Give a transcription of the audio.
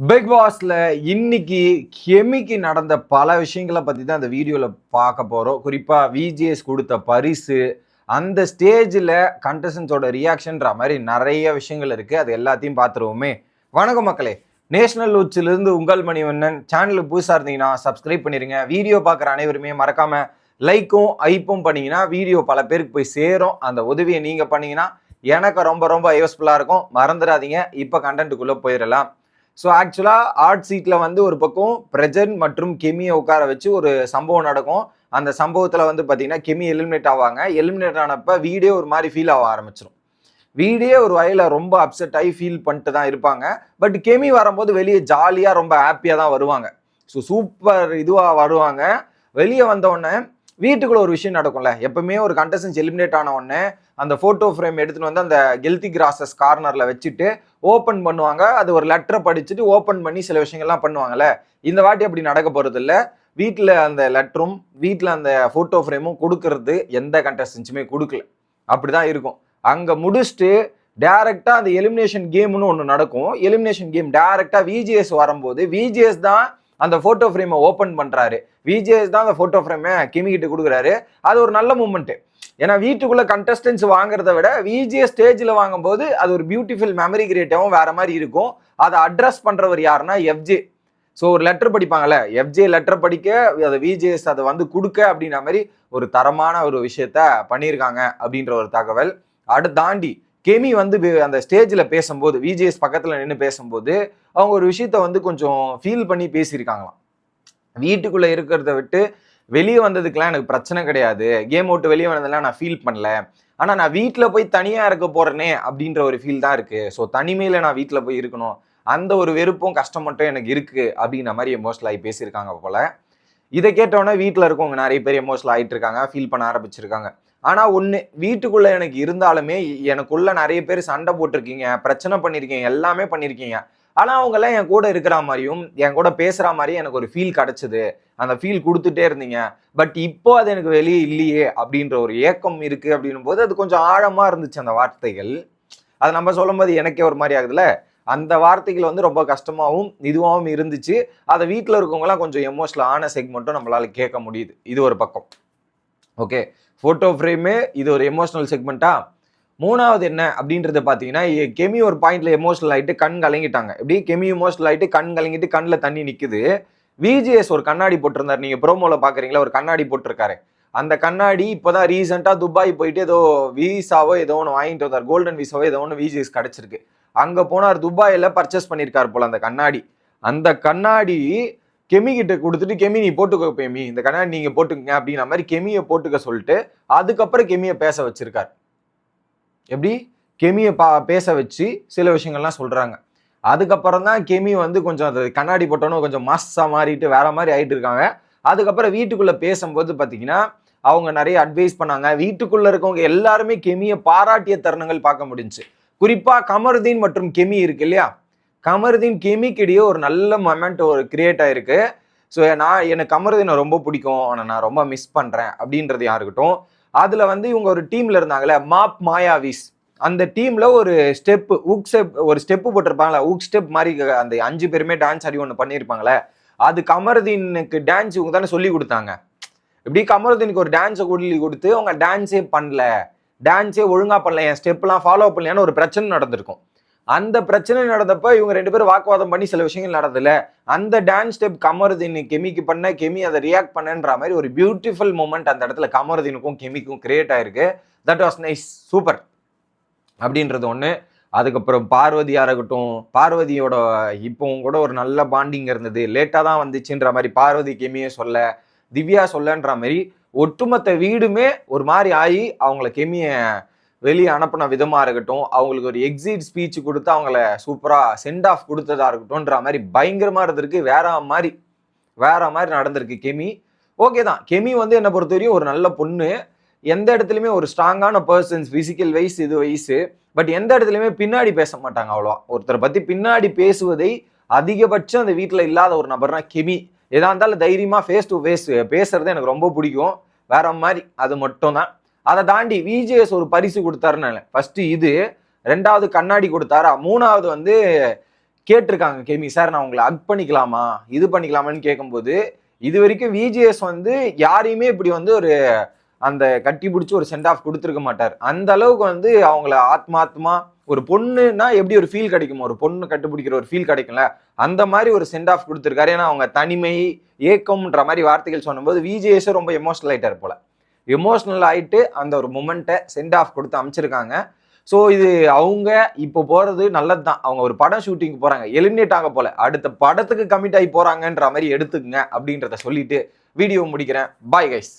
Big பாஸ்ல இன்னைக்கு கெமிக்கு நடந்த பல விஷயங்களை பத்தி தான் அந்த வீடியோல பார்க்க போறோம். குறிப்பா விஜிஎஸ் கொடுத்த பரிசு அந்த ஸ்டேஜில் கண்டஸ்டன்ஸோட ரியாக்ஷன்ற மாதிரி நிறைய விஷயங்கள் இருக்குது அது எல்லாத்தையும் பார்த்துருவோமே. வணக்கம் மக்களே. நேஷனல் உச்சிலிருந்து உங்கள் மணிவண்ணன். சேனலுக்கு புதுசாக இருந்தீங்கன்னா சப்ஸ்கிரைப் பண்ணிருங்க. வீடியோ பார்க்குற அனைவருமே மறக்காம லைக்கும் ஐப்பும் பண்ணிங்கன்னா வீடியோ பல பேருக்கு போய் சேரும். அந்த உதவியை நீங்கள் பண்ணிங்கன்னா எனக்கு ரொம்ப ரொம்ப யூஸ்ஃபுல்லாக இருக்கும். மறந்துடாதீங்க. இப்போ கண்டென்ட்டுக்குள்ளே போயிடலாம். ஸோ ஆக்சுவலாக ஆர்ட் சீட்டில் வந்து ஒரு பக்கம் பிரஜன் மற்றும் கெமியை உட்கார வச்சு ஒரு சம்பவம் நடக்கும். அந்த சம்பவத்தில் வந்து பார்த்தீங்கன்னா கெமி எலிமினேட் ஆவாங்க. எலிமினேட் ஆனப்போ வீடே ஒரு மாதிரி ஃபீல் ஆக ஆரம்பிச்சிடும் வீடே ஒரு வயலில் ரொம்ப அப்செட் ஆகி ஃபீல் பண்ணிட்டு தான் இருப்பாங்க. பட் கெமி வரும்போது வெளியே ஜாலியாக ரொம்ப ஹாப்பியாக தான் வருவாங்க. ஸோ சூப்பர் இதுவாக வருவாங்க. வெளியே வந்தோடனே வீட்டுக்குள்ள ஒரு விஷயம் நடக்கும்ல. எப்பவுமே ஒரு கண்டஸ்டன்ஸ் எலிமினேட் ஆன உடனே அந்த ஃபோட்டோ ஃப்ரேம் எடுத்துன்னு வந்து அந்த கெல்தி கிராசஸ் கார்னரில் வச்சுட்டு ஓப்பன் பண்ணுவாங்க. அது ஒரு லெட்டரை படிச்சுட்டு ஓப்பன் பண்ணி சில விஷயங்கள்லாம் பண்ணுவாங்கல்ல. இந்த வாட்டி அப்படி நடக்க போகிறது இல்லை. வீட்டில் அந்த லெட்டரும் வீட்டில் அந்த ஃபோட்டோ ஃப்ரேமும் கொடுக்கறது எந்த கண்டஸ்டன்ஸுமே கொடுக்கல. அப்படிதான் இருக்கும். அங்கே முடிச்சுட்டு டேரெக்டாக அந்த எலிமினேஷன் கேம்னு ஒன்று நடக்கும். எலிமினேஷன் கேம் டேரெக்டாக விஜிஎஸ் வரும்போது விஜிஎஸ் தான் அந்த ஃபோட்டோ ஃப்ரேமை ஓப்பன் பண்ணுறாரு விஜேஎஸ் தான் அந்த ஃபோட்டோ ஃப்ரேமை கிமிக்கிட்டு கொடுக்குறாரு. அது ஒரு நல்ல மூமெண்ட்டு ஏன்னா வீட்டுக்குள்ள கண்டஸ்டன்ஸ் வாங்குறத விட விஜிஎஸ் ஸ்டேஜில் வாங்கும்போது அது ஒரு பியூட்டிஃபுல் மெமரி கிரியேட்டாகவும் வேற மாதிரி இருக்கும். அதை அட்ரஸ் பண்ணுறவர் யாருன்னா எஃப்ஜே ஸோ ஒரு லெட்டர் படிப்பாங்கல்ல எஃப்ஜே லெட்டர் படிக்க அதை விஜிஎஸ் அதை வந்து கொடுக்க அப்படின்ற மாதிரி ஒரு தரமான ஒரு விஷயத்த பண்ணியிருக்காங்க அப்படின்ற ஒரு தகவல். அதை தாண்டி கெமி வந்து அந்த ஸ்டேஜில் பேசும்போது விஜிஎஸ் பக்கத்தில் நின்று பேசும்போது அவங்க ஒரு விஷயத்த வந்து கொஞ்சம் ஃபீல் பண்ணி பேசியிருக்காங்களாம். வீட்டுக்குள்ளே இருக்கிறத விட்டு வெளியே வந்ததுக்கெலாம் எனக்கு பிரச்சனை கிடையாது. கேம் விட்டு வெளியே வந்ததெல்லாம் நான் ஃபீல் பண்ணல. ஆனால் நான் வீட்டில் போய் தனியாக இருக்க போகிறேனே அப்படின்ற ஒரு ஃபீல் தான் இருக்குது ஸோ தனிமையில் நான் வீட்டில் போய் இருக்கணும். அந்த ஒரு வெறுப்பும் கஷ்டம் மட்டும் எனக்கு இருக்குது அப்படின்ற மாதிரி எமோஷனல் ஆகி பேசியிருக்காங்க போல். இதை கேட்டோன்னே வீட்டில் இருக்கவங்க நிறைய பேர் எமோஷனல் ஆகிட்டு இருக்காங்க ஃபீல் பண்ண ஆரம்பிச்சிருக்காங்க. ஆனால் ஒன்று வீட்டுக்குள்ளே எனக்கு இருந்தாலுமே எனக்குள்ளே நிறைய பேர் சண்டை போட்டிருக்கீங்க பிரச்சனை பண்ணியிருக்கீங்க எல்லாமே பண்ணியிருக்கீங்க ஆனால் அவங்கெல்லாம் என் கூட இருக்கிற மாதிரியும் என் கூட பேசுகிற மாதிரியும் எனக்கு ஒரு ஃபீல் கிடச்சிது. அந்த ஃபீல் கொடுத்துட்டே இருந்தீங்க. பட் இப்போ அது எனக்கு வெளியே இல்லையே அப்படின்ற ஒரு ஏக்கம் இருக்குது அப்படின்னும் போது அது கொஞ்சம் ஆழமாக இருந்துச்சு அந்த வார்த்தைகள். அது நம்ம சொல்லும்போது எனக்கே ஒரு மாதிரி ஆகுதுல்ல? அந்த வார்த்தைகள் வந்து ரொம்ப கஷ்டமாகவும் இதுவாகவும் இருந்துச்சு. அதை வீட்டில் இருக்கவங்கலாம் கொஞ்சம் எமோஷனல் ஆன செக்மெண்ட்டும் நம்மளால கேட்க முடியுது. இது ஒரு பக்கம். ஓகே ஃபோட்டோ ஃப்ரேமு இது ஒரு எமோஷனல் செக்மெண்ட்டா மூணாவது என்ன அப்படின்றத பார்த்தீங்கன்னா எ- கெமி ஒரு பாயிண்ட்ல எமோஷனல் ஆகிட்டு கண் கலங்கிட்டாங்க. எப்படி? கெமி எமோஷனல் ஆகிட்டு கண் கலங்கிட்டு கண்ணில் தண்ணி நிற்குது விஜிஎஸ் ஒரு கண்ணாடி போட்டிருந்தார். நீங்கள் ப்ரோமோவில் பார்க்குறீங்களா? ஒரு கண்ணாடி போட்டிருக்காரு. அந்த கண்ணாடி இப்போதான் ரீசெண்டாக துபாய் போயிட்டு ஏதோ விசாவோ ஏதோ ஒன்று வாங்கிட்டு வந்தார். கோல்டன் விசாவோ ஏதோ ஒன்று விஜிஎஸ் கிடச்சிருக்கு. அங்கே போனார். துபாயில் பர்ச்சேஸ் பண்ணியிருக்காரு போல் அந்த கண்ணாடி. அந்த கண்ணாடி கெமி கிட்ட கொடுத்துட்டு கெமி நீ போட்டுக்கோ கெமி இந்த கண்ணாடி நீங்க போட்டுக்கங்க அப்படிங்கிற மாதிரி கெமியை போட்டுக்க சொல்லிட்டு அதுக்கப்புறம் கெமியை பேச வச்சிருக்காரு. எப்படி? கெமியை பா பேச வச்சு சில விஷயங்கள்லாம் சொல்றாங்க. அதுக்கப்புறம் தான் கெமி வந்து கொஞ்சம் அது கண்ணாடி போட்டோன்னு கொஞ்சம் மாசா மாறிட்டு வேற மாதிரி ஆயிட்டு இருக்காங்க. அதுக்கப்புறம் வீட்டுக்குள்ள பேசும்போது பார்த்தீங்கன்னா அவங்க நிறைய அட்வைஸ் பண்ணாங்க. வீட்டுக்குள்ள இருக்கவங்க எல்லாருமே கெமியை பாராட்டிய தருணங்கள் பார்க்க முடிஞ்சுச்சு. குறிப்பா கமருதீன் மற்றும் கெமி இருக்கு இல்லையா? கமருதீன் கெமிக்கு இடையே ஒரு நல்ல மொமெண்ட் ஒரு கிரியேட் ஆயிருக்கு. ஸோ நான் எனக்கு கமருதீனை ரொம்ப பிடிக்கும். ஆனால் நான் ரொம்ப மிஸ் பண்ணுறேன் அப்படின்றது யாருக்கட்டும் அதில் வந்து இவங்க ஒரு டீமில் இருந்தாங்கல்ல மாப் மாயாவிஸ். அந்த டீமில் ஒரு ஸ்டெப்பு உக் ஸ்டெப் ஒரு ஸ்டெப்பு போட்டிருப்பாங்களே உக் ஸ்டெப் மாதிரி அந்த அஞ்சு பேருமே டான்ஸ் ஆடி ஒன்று பண்ணியிருப்பாங்களே அது கமருதீனுக்கு டான்ஸ் இவங்க தானே சொல்லி கொடுத்தாங்க. இப்படி கமருதீனுக்கு ஒரு டான்ஸை சொல்லி கொடுத்து அவங்க டான்ஸே பண்ணல. டான்ஸே ஒழுங்காக பண்ணல. என் ஸ்டெப்லாம் ஃபாலோ பண்ணலையான்னு ஒரு பிரச்சனை நடந்திருக்கும். அந்த பிரச்சனை நடந்தப்ப இவங்க ரெண்டு பேரும் வாக்குவாதம் பண்ணி சில விஷயங்கள் நடந்ததுல. அந்த டான்ஸ் ஸ்டெப் கமருதீன் கெமிக்கு பண்ண கெமி அதை ரியாக்ட் பண்ணன்ற மாதிரி ஒரு பியூட்டிஃபுல் மூமெண்ட் அந்த இடத்துல கமருதீனுக்கும் கெமிக்கும் கிரியேட் ஆயிருக்கு. தட் வாஸ் நைஸ் சூப்பர் அப்படின்றது ஒன்று அதுக்கப்புறம் பார்வதியாக இருக்கட்டும் பார்வதியோட இப்போவும் கூட ஒரு நல்ல பாண்டிங் இருந்தது. லேட்டாக தான் வந்துச்சுன்ற மாதிரி பார்வதி கெமியே சொல்ல திவ்யா சொல்லன்ற மாதிரி ஒட்டுமொத்த வீடுமே ஒரு மாதிரி ஆகி அவங்கள கெமியை வெளியே அனுப்பின விதமாக இருக்கட்டும் அவங்களுக்கு ஒரு எக்ஸிட் ஸ்பீச் கொடுத்து அவங்கள சூப்பராக சென்ட் ஆஃப் கொடுத்ததா இருக்கட்டும்ன்ற மாதிரி பயங்கரமாக இருந்திருக்கு. வேற மாதிரி வேற மாதிரி நடந்திருக்கு கெமி. ஓகே தான். கெமி வந்து என்னை பொறுத்தவரையும் ஒரு நல்ல பொண்ணு. எந்த இடத்துலையுமே ஒரு ஸ்ட்ராங்கான பர்சன்ஸ் ஃபிசிக்கல் வைஸ் இது வயசு பட் எந்த இடத்துலையுமே பின்னாடி பேச மாட்டாங்க அவ்வளோவா. ஒருத்தரை பற்றி பின்னாடி பேசுவதை அதிகபட்சம் அந்த வீட்டில் இல்லாத ஒரு நபர்னா கெமி. எதாக இருந்தாலும் தைரியமாக ஃபேஸ் டு ஃபேஸ் பேசுறது எனக்கு ரொம்ப பிடிக்கும். வேற மாதிரி அது மட்டும் தான். அதை தாண்டி விஜிஎஸ் ஒரு பரிசு கொடுத்தாருன்னு ஃபர்ஸ்ட் இது ரெண்டாவது கண்ணாடி கொடுத்தாரா? மூணாவது வந்து கேட்டிருக்காங்க கெமி சார் நான் உங்களை அக் பண்ணிக்கலாமா? இது பண்ணிக்கலாமான்னு கேட்கும்போது இது வரைக்கும் விஜிஎஸ் வந்து யாரையுமே இப்படி வந்து ஒரு அந்த கட்டி பிடிச்சி ஒரு சென்ட் ஆஃப் கொடுத்துருக்க மாட்டார். அந்த அளவுக்கு வந்து அவங்கள ஆத்மாத்மா ஒரு பொண்ணுன்னா எப்படி ஒரு ஃபீல் கிடைக்கும் ஒரு பொண்ணு கட்டுப்பிடிக்கிற ஒரு ஃபீல் கிடைக்கும்ல அந்த மாதிரி ஒரு சென்ட் ஆஃப் கொடுத்துருக்காரு. ஏன்னா அவங்க தனிமை ஏக்கம்ன்ற மாதிரி வார்த்தைகள் சொன்னும்போது விஜேஎஸ் ரொம்ப எமோஷனல் ஆயிட்டார் போல. எமோஷ்னல் ஆகிட்டு அந்த ஒரு மொமெண்ட்டை சென்ட் ஆஃப் கொடுத்து அமைச்சிருக்காங்க. ஸோ இது அவங்க இப்போ போகிறது நல்லது தான் அவங்க ஒரு படம் ஷூட்டிங் போகிறாங்க எலிமினேட் ஆக போல. அடுத்த படத்துக்கு கமிட் ஆகி போகிறாங்கன்ற மாதிரி எடுத்துக்கங்க அப்படின்றத சொல்லிட்டு வீடியோ முடிக்கிறேன். Bye guys